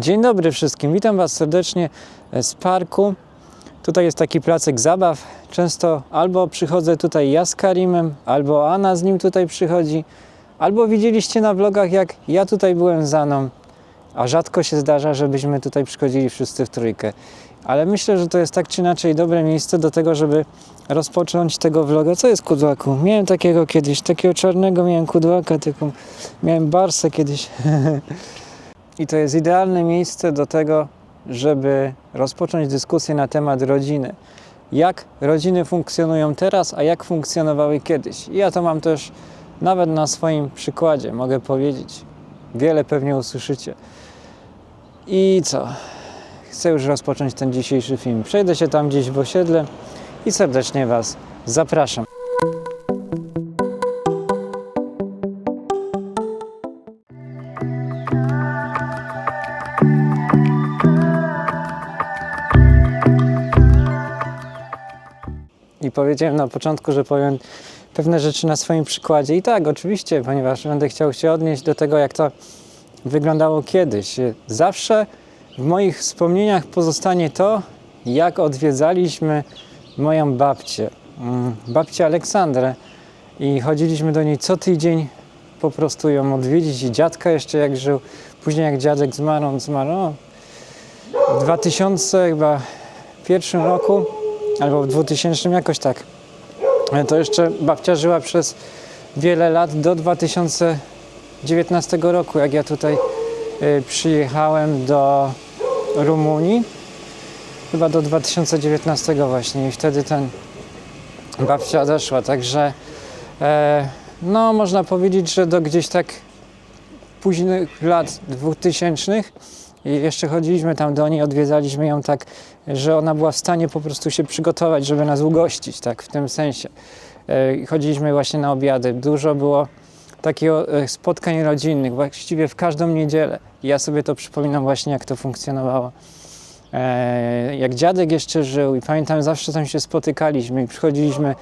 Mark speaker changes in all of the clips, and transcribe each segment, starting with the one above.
Speaker 1: Dzień dobry wszystkim, witam Was serdecznie z parku. Tutaj jest taki placek zabaw. Często albo przychodzę tutaj ja z Karimem, albo Anna z nim tutaj przychodzi, albo widzieliście na vlogach, jak ja tutaj byłem z Aną. A rzadko się zdarza, żebyśmy tutaj przychodzili wszyscy w trójkę. Ale myślę, że to jest tak czy inaczej dobre miejsce do tego, żeby rozpocząć tego vloga. Co jest kudłaku? Miałem takiego kiedyś, takiego czarnego miałem kudłaka, tylko miałem barsę kiedyś. I to jest idealne miejsce do tego, żeby rozpocząć dyskusję na temat rodziny. Jak rodziny funkcjonują teraz, a jak funkcjonowały kiedyś. I ja to mam też nawet na swoim przykładzie, mogę powiedzieć. Wiele pewnie usłyszycie. I co? Chcę już rozpocząć ten dzisiejszy film. Przejdę się tam gdzieś w osiedle i serdecznie Was zapraszam. Powiedziałem na początku, że powiem pewne rzeczy na swoim przykładzie. I tak, oczywiście, ponieważ będę chciał się odnieść do tego, jak to wyglądało kiedyś. Zawsze w moich wspomnieniach pozostanie to, jak odwiedzaliśmy moją babcię, mm, babcię Aleksandrę. I chodziliśmy do niej co tydzień, po prostu ją odwiedzić. I dziadka jeszcze jak żył. Później jak dziadek zmarł, on zmarł o, w 2000 chyba pierwszym roku, albo w 2000 jakoś tak. E, To jeszcze babcia żyła przez wiele lat do 2019 roku, jak ja tutaj y, przyjechałem do Rumunii. Chyba do 2019 właśnie i wtedy ten babcia odeszła. Także e, no można powiedzieć, że do gdzieś tak późnych lat 2000 i jeszcze chodziliśmy tam do niej, odwiedzaliśmy ją tak, że ona była w stanie po prostu się przygotować, żeby nas ugościć, tak w tym sensie. E, Chodziliśmy właśnie na obiady. Dużo było takich e, spotkań rodzinnych, właściwie w każdą niedzielę. Ja sobie to przypominam właśnie, jak to funkcjonowało. E, Jak dziadek jeszcze żył i pamiętam, zawsze tam się spotykaliśmy i przychodziliśmy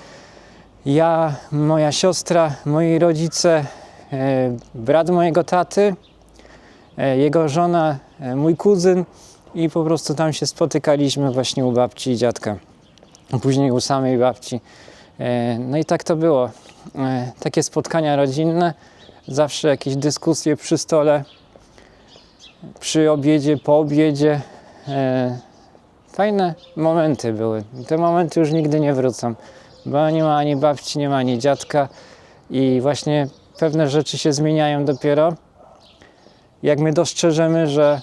Speaker 1: ja, moja siostra, moi rodzice, brat mojego taty, jego żona, mój kuzyn i po prostu tam się spotykaliśmy właśnie u babci i dziadka. Później u samej babci. E, No i tak to było. E, Takie spotkania rodzinne, zawsze jakieś dyskusje przy stole, przy obiedzie, po obiedzie. E, Fajne momenty były. Te momenty już nigdy nie wrócą, bo nie ma ani babci, nie ma ani dziadka i właśnie pewne rzeczy się zmieniają dopiero, jak my dostrzeżemy, że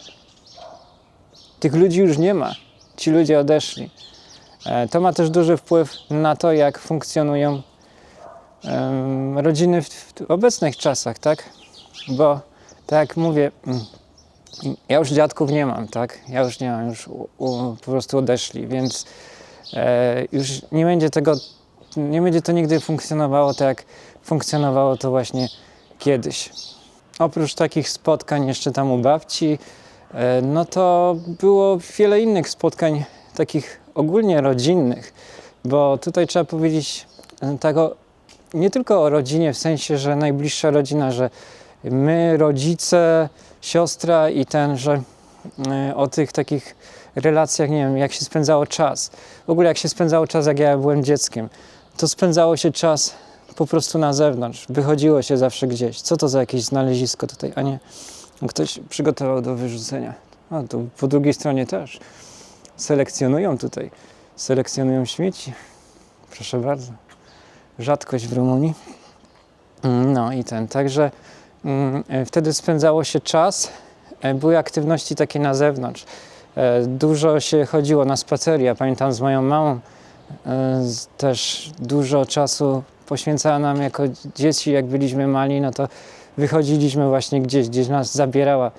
Speaker 1: tych ludzi już nie ma. Ci ludzie odeszli. E, To ma też duży wpływ na to, jak funkcjonują rodziny w, obecnych czasach, tak? Bo tak jak mówię, mm, ja już dziadków nie mam, tak? Ja już nie mam, już po prostu odeszli, więc e, już nie będzie tego, nie będzie to nigdy funkcjonowało tak, jak funkcjonowało to właśnie kiedyś. Oprócz takich spotkań jeszcze tam u babci, e, no to było wiele innych spotkań takich ogólnie rodzinnych, bo tutaj trzeba powiedzieć e, tak o, nie tylko o rodzinie, w sensie, że najbliższa rodzina, że my, rodzice, siostra i ten, że e, o tych takich relacjach, nie wiem, jak się spędzało czas. W ogóle jak się spędzało czas, jak ja byłem dzieckiem, to spędzało się czas po prostu na zewnątrz. Wychodziło się zawsze gdzieś. Co to za jakieś znalezisko tutaj, a nie ktoś przygotował do wyrzucenia. A tu po drugiej stronie też. Selekcjonują tutaj. Selekcjonują śmieci. Proszę bardzo. Rzadkość w Rumunii. No i ten, także mm, wtedy spędzało się czas, e, były aktywności takie na zewnątrz. E, Dużo się chodziło na spacery. Ja pamiętam z moją mamą e, też dużo czasu poświęcała nam jako dzieci, jak byliśmy mali, no to wychodziliśmy właśnie gdzieś, gdzieś nas zabierała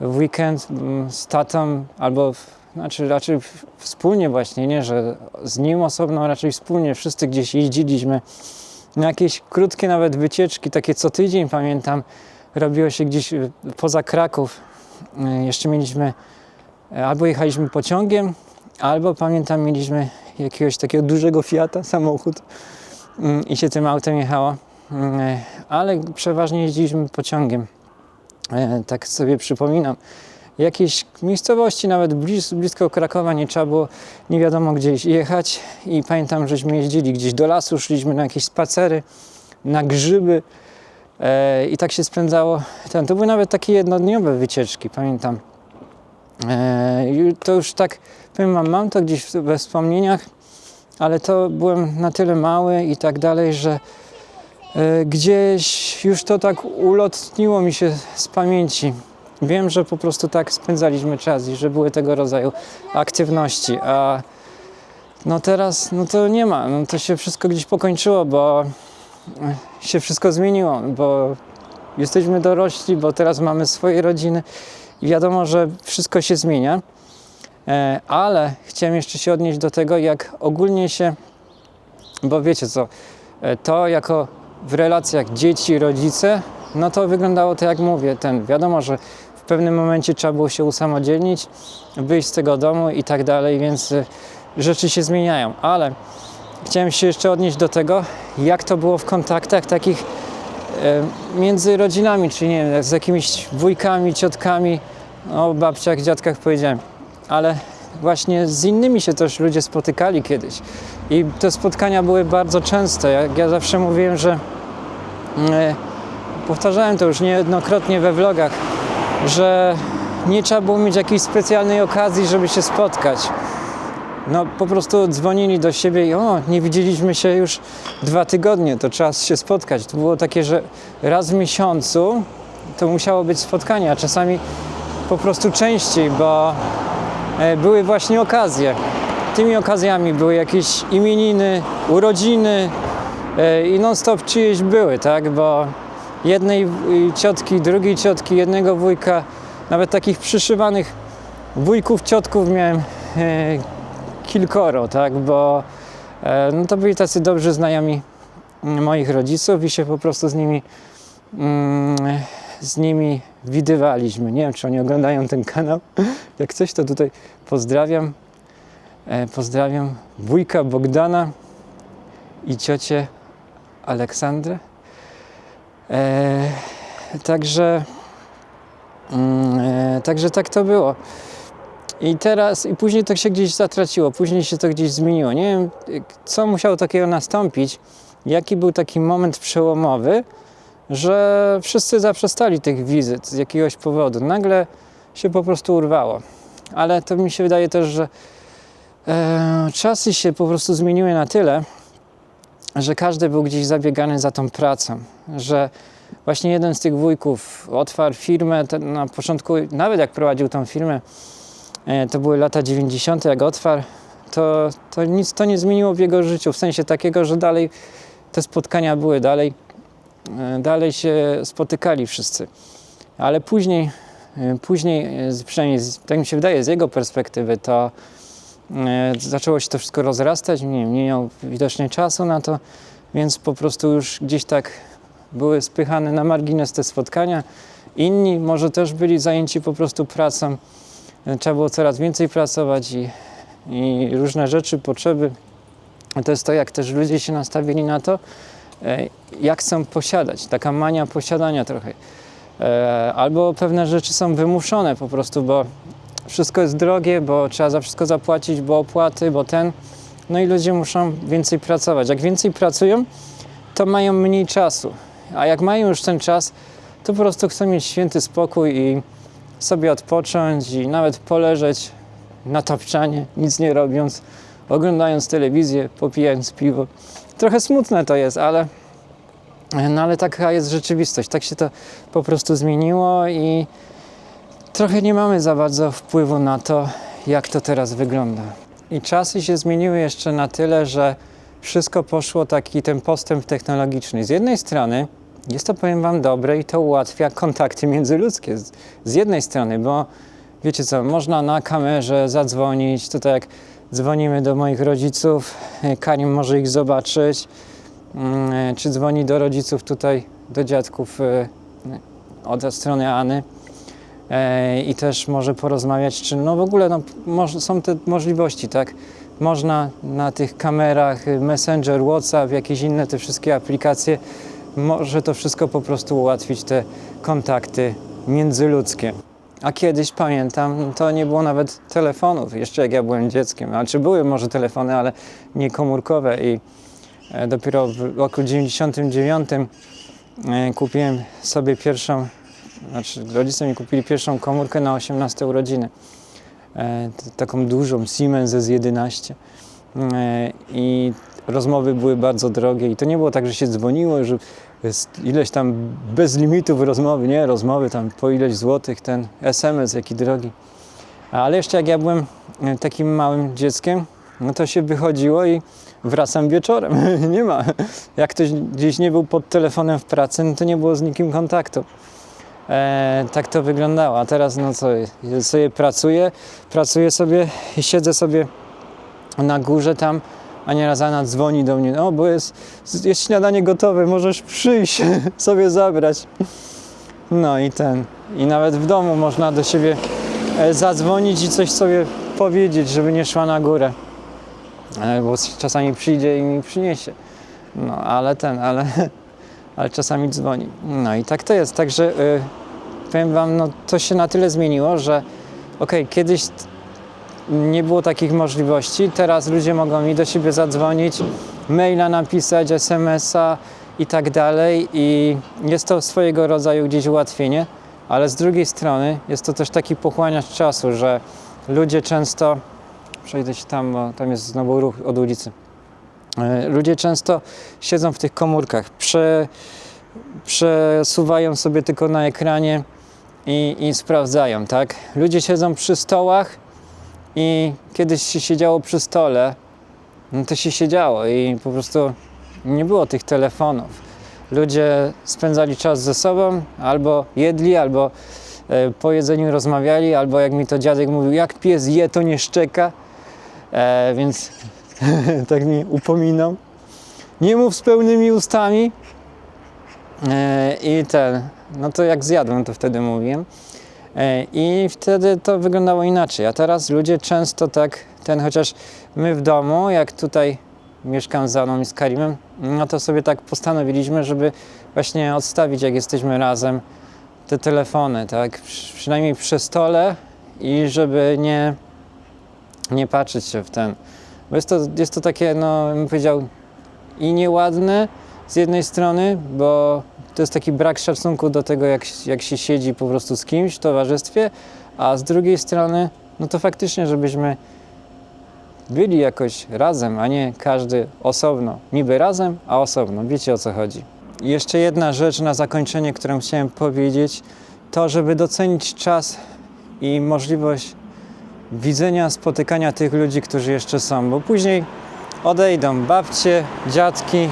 Speaker 1: w weekend mm, z tatą albo w, znaczy raczej wspólnie właśnie, nie, że z nim osobno, raczej wspólnie wszyscy gdzieś jeździliśmy na jakieś krótkie nawet wycieczki, takie co tydzień pamiętam, robiło się gdzieś y, poza Kraków. Y, Jeszcze mieliśmy, y, albo jechaliśmy pociągiem, albo pamiętam mieliśmy jakiegoś takiego dużego Fiata, samochód i się tym autem jechało, Y, ale przeważnie jeździliśmy pociągiem. E, Tak sobie przypominam. jakiejś miejscowości, nawet blis, blisko Krakowa, nie trzeba było nie wiadomo gdzieś jechać. I pamiętam, żeśmy jeździli gdzieś do lasu, szliśmy na jakieś spacery, na grzyby. E, I tak się spędzało. Ten, to były nawet takie jednodniowe wycieczki, pamiętam. E, to już tak, powiem mam to gdzieś we wspomnieniach, ale to byłem na tyle mały i tak dalej, że e, gdzieś już to tak ulotniło mi się z pamięci. Wiem, że po prostu tak spędzaliśmy czas i że były tego rodzaju aktywności, a no teraz no to nie ma, no to się wszystko gdzieś pokończyło, bo się wszystko zmieniło, bo jesteśmy dorośli, bo teraz mamy swoje rodziny i wiadomo, że wszystko się zmienia. E, Ale chciałem jeszcze się odnieść do tego, jak ogólnie się, bo wiecie co, e, to jako w relacjach dzieci, rodzice, no to wyglądało tak jak mówię, ten, wiadomo, że w pewnym momencie trzeba było się usamodzielnić, wyjść z tego domu i tak dalej, więc e, rzeczy się zmieniają, ale chciałem się jeszcze odnieść do tego, jak to było w kontaktach takich między rodzinami, czyli nie wiem, z jakimiś wujkami, ciotkami, o babciach, dziadkach powiedziałem, ale właśnie z innymi się też ludzie spotykali kiedyś i te spotkania były bardzo częste. Jak ja zawsze mówiłem, że e, powtarzałem to już niejednokrotnie we vlogach, że nie trzeba było mieć jakiejś specjalnej okazji, żeby się spotkać. No po prostu dzwonili do siebie i o, nie widzieliśmy się już dwa tygodnie, to trzeba się spotkać. To było takie, że raz w miesiącu to musiało być spotkanie, a czasami po prostu częściej, bo były właśnie okazje. Tymi okazjami były jakieś imieniny, urodziny e, i non-stop czyjeś były, tak, bo jednej ciotki, drugiej ciotki, jednego wujka, nawet takich przyszywanych wujków, ciotków miałem e, kilkoro, tak, bo e, no to byli tacy dobrzy znajomi mm, moich rodziców i się po prostu z nimi mm, z nimi widywaliśmy. Nie wiem, czy oni oglądają ten kanał. Jak coś, to tutaj pozdrawiam. E, pozdrawiam wujka Bogdana i ciocię Aleksandrę. E, także, mm, e, także tak to było. I teraz, i później to się gdzieś zatraciło, później się to gdzieś zmieniło. Nie wiem, co musiało takiego nastąpić, jaki był taki moment przełomowy, że wszyscy zaprzestali tych wizyt z jakiegoś powodu. Nagle się po prostu urwało. Ale to mi się wydaje też, że e, czasy się po prostu zmieniły na tyle, że każdy był gdzieś zabiegany za tą pracą, że właśnie jeden z tych wujków otwarł firmę, na początku, nawet jak prowadził tą firmę, e, to były lata 90., jak otwarł, to, to nic to nie zmieniło w jego życiu, w sensie takiego, że dalej te spotkania były dalej, dalej się spotykali wszyscy. Ale później, e, później, e, przynajmniej tak mi się wydaje, z jego perspektywy, to e, zaczęło się to wszystko rozrastać, nie, nie miał widocznie czasu na to, więc po prostu już gdzieś tak były spychane na margines te spotkania. Inni może też byli zajęci po prostu pracą. E, Trzeba było coraz więcej pracować i, i różne rzeczy, potrzeby. To jest to, jak też ludzie się nastawili na to, e, jak chcą posiadać. Taka mania posiadania trochę. E, Albo pewne rzeczy są wymuszone po prostu, bo wszystko jest drogie, bo trzeba za wszystko zapłacić, bo opłaty, bo ten. No i ludzie muszą więcej pracować. Jak więcej pracują, to mają mniej czasu. A jak mają już ten czas, to po prostu chcą mieć święty spokój i sobie odpocząć i nawet poleżeć na tapczanie, nic nie robiąc, oglądając telewizję, popijając piwo. Trochę smutne to jest, ale, no ale taka jest rzeczywistość. Tak się to po prostu zmieniło i trochę nie mamy za bardzo wpływu na to, jak to teraz wygląda. I czasy się zmieniły jeszcze na tyle, że wszystko poszło taki ten postęp technologiczny. Z jednej strony jest to, powiem Wam, dobre i to ułatwia kontakty międzyludzkie. Z, z jednej strony, bo wiecie co, można na kamerze zadzwonić, tutaj jak dzwonimy do moich rodziców, Karim może ich zobaczyć, mm, e, czy dzwoni do rodziców tutaj, do dziadków e, od strony Any e, i też może porozmawiać, czy no w ogóle no, są te możliwości, tak? Można na tych kamerach, Messenger, WhatsApp, jakieś inne te wszystkie aplikacje, może to wszystko po prostu ułatwić te kontakty międzyludzkie. A kiedyś pamiętam, to nie było nawet telefonów, jeszcze jak ja byłem dzieckiem. A czy były może telefony, ale nie komórkowe i e, dopiero w roku 99 e, kupiłem sobie pierwszą, znaczy rodzice mi kupili pierwszą komórkę na 18 urodziny. E, taką dużą Siemens S11. E, I rozmowy były bardzo drogie i to nie było tak, że się dzwoniło, że jest ileś tam bez limitów rozmowy, nie, rozmowy tam po ileś złotych, ten SMS jaki drogi. Ale jeszcze jak ja byłem e, takim małym dzieckiem, no to się wychodziło i wracam wieczorem, nie ma. Jak ktoś gdzieś nie był pod telefonem w pracy, no to nie było z nikim kontaktu. E, tak to wyglądało, a teraz no co, sobie pracuję, pracuję sobie i siedzę sobie na górze tam, a nieraz Anna dzwoni do mnie, no bo jest, jest śniadanie gotowe, możesz przyjść sobie zabrać. No i ten, i nawet w domu można do siebie e, zadzwonić i coś sobie powiedzieć, żeby nie szła na górę. E, Bo czasami przyjdzie i mi przyniesie. No ale ten, ale, ale czasami dzwoni. No i tak to jest, także y, powiem Wam, no to się na tyle zmieniło, że okej, kiedyś t- nie było takich możliwości, teraz ludzie mogą mi do siebie zadzwonić, maila napisać, SMS-a i tak dalej. I jest to swojego rodzaju gdzieś ułatwienie, ale z drugiej strony jest to też taki pochłaniacz czasu, że ludzie często, przejdę się tam, bo tam jest znowu ruch od ulicy, E, ludzie często siedzą w tych komórkach, prze, przesuwają sobie tylko na ekranie i, i sprawdzają, tak? Ludzie siedzą przy stołach i kiedyś się siedziało przy stole, no to się siedziało i po prostu nie było tych telefonów. Ludzie spędzali czas ze sobą, albo jedli, albo e, po jedzeniu rozmawiali, albo jak mi to dziadek mówił, jak pies je, to nie szczeka. E, więc tak mi upominał. Nie mów z pełnymi ustami. E, I ten, no to jak zjadłem, to wtedy mówiłem. E, I wtedy to wyglądało inaczej. A teraz ludzie często tak, ten chociaż my w domu, jak tutaj mieszkam z Aną i z Karimem, no to sobie tak postanowiliśmy, żeby właśnie odstawić, jak jesteśmy razem, te telefony, tak? Przy- Przynajmniej przy stole i żeby nie, nie patrzeć się w ten. Bo jest to, jest to takie, no bym powiedział, i nieładne z jednej strony, bo to jest taki brak szacunku do tego, jak, jak się siedzi po prostu z kimś w towarzystwie, a z drugiej strony, no to faktycznie, żebyśmy byli jakoś razem, a nie każdy osobno. Niby razem, a osobno. Wiecie o co chodzi. I jeszcze jedna rzecz na zakończenie, którą chciałem powiedzieć, to żeby docenić czas i możliwość widzenia, spotykania tych ludzi, którzy jeszcze są, bo później odejdą babcie, dziadki,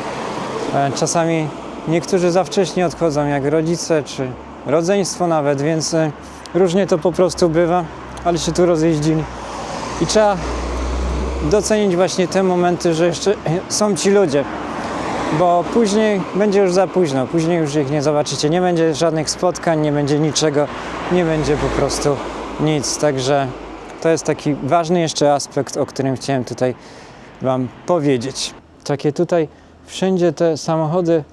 Speaker 1: e, czasami niektórzy za wcześnie odchodzą, jak rodzice czy rodzeństwo nawet, więc e, różnie to po prostu bywa, ale się tu rozjeździli. I trzeba docenić właśnie te momenty, że jeszcze są ci ludzie, bo później będzie już za późno, później już ich nie zobaczycie, nie będzie żadnych spotkań, nie będzie niczego, nie będzie po prostu nic, także to jest taki ważny jeszcze aspekt, o którym chciałem tutaj Wam powiedzieć. Takie tutaj wszędzie te samochody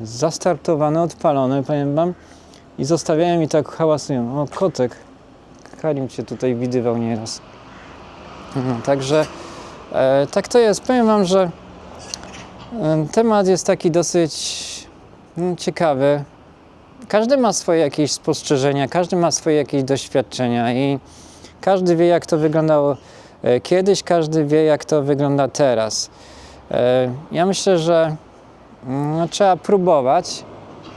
Speaker 1: zastartowane, odpalone, powiem Wam, i zostawiają i tak hałasują. O, kotek. Karim Cię tutaj widywał nieraz. No, także e, tak to jest. Powiem Wam, że e, temat jest taki dosyć no, ciekawy. Każdy ma swoje jakieś spostrzeżenia, każdy ma swoje jakieś doświadczenia i każdy wie, jak to wyglądało e, kiedyś, każdy wie, jak to wygląda teraz. E, Ja myślę, że no, trzeba próbować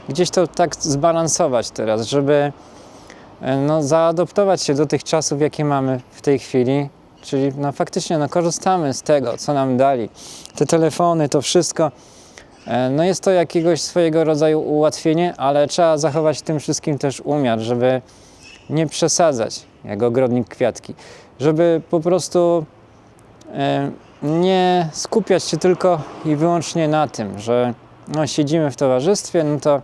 Speaker 1: gdzieś to tak zbalansować teraz, żeby e, no, zaadoptować się do tych czasów, jakie mamy w tej chwili. Czyli no, faktycznie no, korzystamy z tego, co nam dali. Te telefony, to wszystko. E, No jest to jakiegoś swojego rodzaju ułatwienie, ale trzeba zachować tym wszystkim też umiar, żeby nie przesadzać, jak ogrodnik kwiatki, żeby po prostu e, nie skupiać się tylko i wyłącznie na tym, że no, siedzimy w towarzystwie, no to,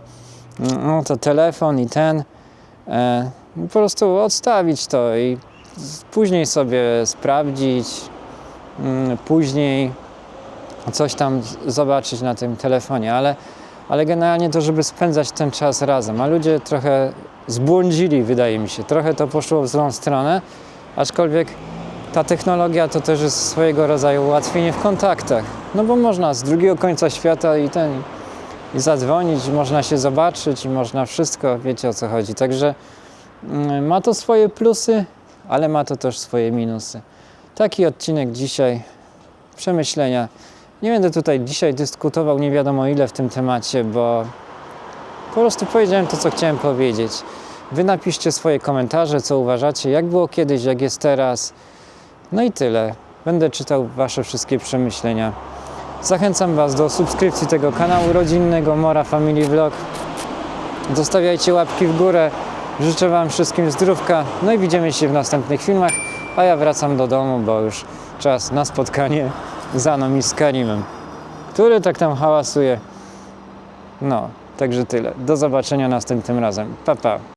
Speaker 1: no, to telefon i ten. E, po prostu odstawić to i później sobie sprawdzić, mm, później coś tam zobaczyć na tym telefonie, ale, ale generalnie to, żeby spędzać ten czas razem, a ludzie trochę zbłądzili, wydaje mi się. Trochę to poszło w złą stronę, aczkolwiek ta technologia to też jest swojego rodzaju ułatwienie w kontaktach. No bo można z drugiego końca świata i ten i zadzwonić, można się zobaczyć i można wszystko, wiecie o co chodzi. Także mm, ma to swoje plusy, ale ma to też swoje minusy. Taki odcinek dzisiaj, przemyślenia. Nie będę tutaj dzisiaj dyskutował nie wiadomo ile w tym temacie, bo po prostu powiedziałem to, co chciałem powiedzieć. Wy napiszcie swoje komentarze, co uważacie, jak było kiedyś, jak jest teraz. No i tyle. Będę czytał Wasze wszystkie przemyślenia. Zachęcam Was do subskrypcji tego kanału rodzinnego Mora Family Vlog. Zostawiajcie łapki w górę. Życzę Wam wszystkim zdrówka. No i widzimy się w następnych filmach. A ja wracam do domu, bo już czas na spotkanie z Aną i z Karimem, który tak tam hałasuje. No, także tyle. Do zobaczenia następnym razem. Pa, pa.